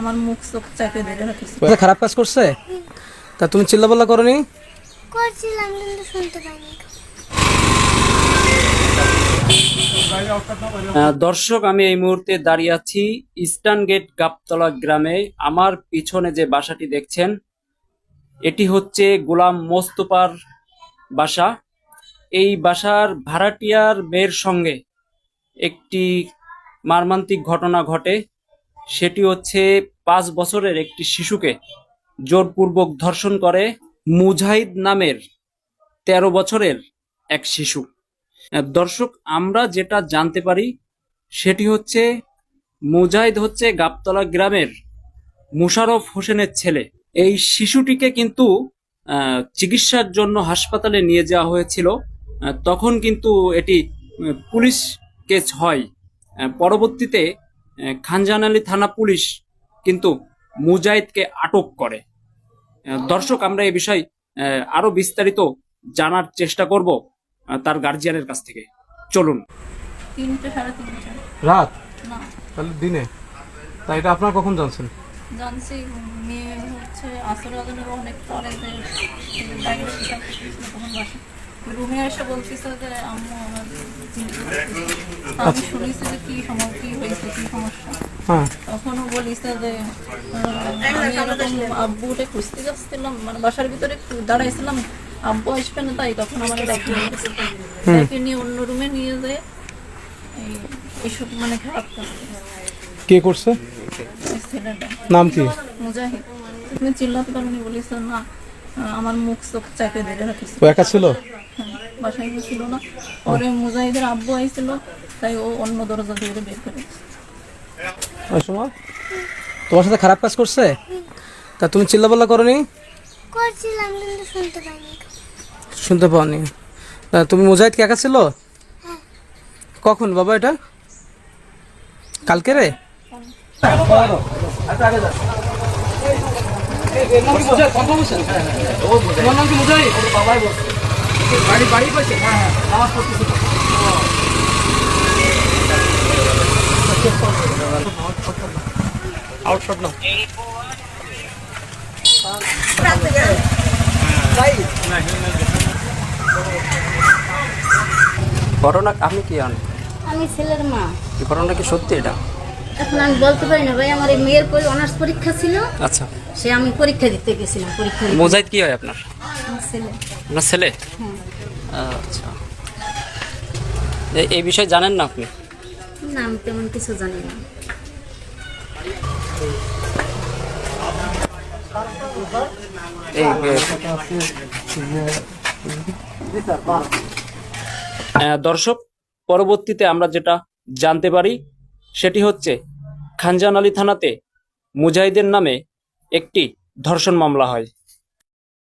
আমার মুখ চোখ চাপে ধরে রাখিস এটা খারাপ কাজ করছে? তা তুমি চিল্লাপাল্লা করনি? করছিলাম কিন্তু শুনতে পাইনি। দর্শক আমি এই মুহূর্তে দাঁড়িয়ে আছি ইস্টার্ন গেট গাবতলা গ্রামে। আমার পিছনে যে বাসাটি দেখছেন এটি হচ্ছে গোলাম মোস্তফার বাসা। এই বাসার ভাড়াটিয়ার মেয়ের সঙ্গে একটি মারমান্তিক ঘটনা ঘটে। সেটি হচ্ছে পাঁচ বছরের একটি শিশুকে জোরপূর্বক ধর্ষণ করে মুজাহিদ নামের তেরো বছরের এক শিশু। দর্শক, আমরা যেটা জানতে পারি, সেটি হচ্ছে মুজাহিদ হচ্ছে গাবতলা গ্রামের মুশারফ হোসেনের ছেলে। এই শিশুটিকে কিন্তু চিকিৎসার জন্য হাসপাতালে নিয়ে যাওয়া হয়েছিল। তখন কিন্তু এটি পুলিশ কেস হয়। পরবর্তীতে খানজানালি থানা পুলিশ কিন্তু মুজাহিদকে আটক করে। আহ, দর্শক আমরা এই বিষয় আহ, আরও বিস্তারিত জানার চেষ্টা করব আহ, তার গার্জিয়ানের কাছ থেকে। চলুন। তিনটে সাড়ে তিনটে। রাত? না। তাহলে দিনে? তাই এটা আপনার কখন জানছেন? জানছি মেয়ে হচ্ছে আসর আদানের অনেক পরে তখন বাসা রুমে এসে বলতেছে যে আম্মু আমার চিন্তা করতেছে। তা আমি শুনেছি যে কি সমস্যা কি হয়েছে কি সমস্যা। হ্যাঁ। তখনও বলিছে যে আমি এরকম আব্বুটা খুঁজতে যাচ্ছিলাম মানে বাসার ভিতরে একটু দাঁড়াইছিলাম। আব্বু আসবে না তাই তখন আমার ডাকি ডাকি নিয়ে অন্য রুমে নিয়ে যায় এইসব মানে খারাপ কে করছে? নাম কি? মুজাহিদ। তুমি চিল্লাতে পারোনি বলিস না আমার মুখ চোখ চাপে ধরে রাখিস ও একা ছিল? বাসায় ছিল না। পরে মুজাহিদের আব্বু আইছিল তাই ও অন্য দরজা দিয়ে বের করে ওই সময় তোমার সাথে খারাপ কাজ করছে? তা তুমি চিল্লাপাল্লা করনি? করছিলাম কিন্তু শুনতে পাইনি। শুনতে পাওনি। তা তুমি মুজাহিদ কি একা ছিল? কখন? বাবা এটা? কালকে রে? তোমার নাম কি মুজাহিদ? বাবাই বলছে বাড়ি বাড়ি কইছে? হ্যাঁ হ্যাঁ নামাজ পড়তেছে আউটশট না। ঘটনা আপনি কি আন আমি ছেলের মা। ঘটনা কি সত্যি এটা? এখন আমি বলতে পারি না ভাই আমার এই মেয়ের পরে অনার্স পরীক্ষা ছিল। আচ্ছা। সে আমি পরীক্ষা দিতে গেছিলাম পরীক্ষা দিতে। মুজাহিদ কি হয় আপনার? আমার ছেলে। আপনার ছেলে? হ্যাঁ। আচ্ছা। এ- এই বিষয়ে জানেন না আপনি? না আমি তেমন কিছু জানি না। এই আহ, দর্শক পরবর্তীতে আমরা যেটা জানতে পারি সেটি হচ্ছে খানজান আলী থানাতে মুজাহিদের নামে একটি ধর্ষণ মামলা হয়।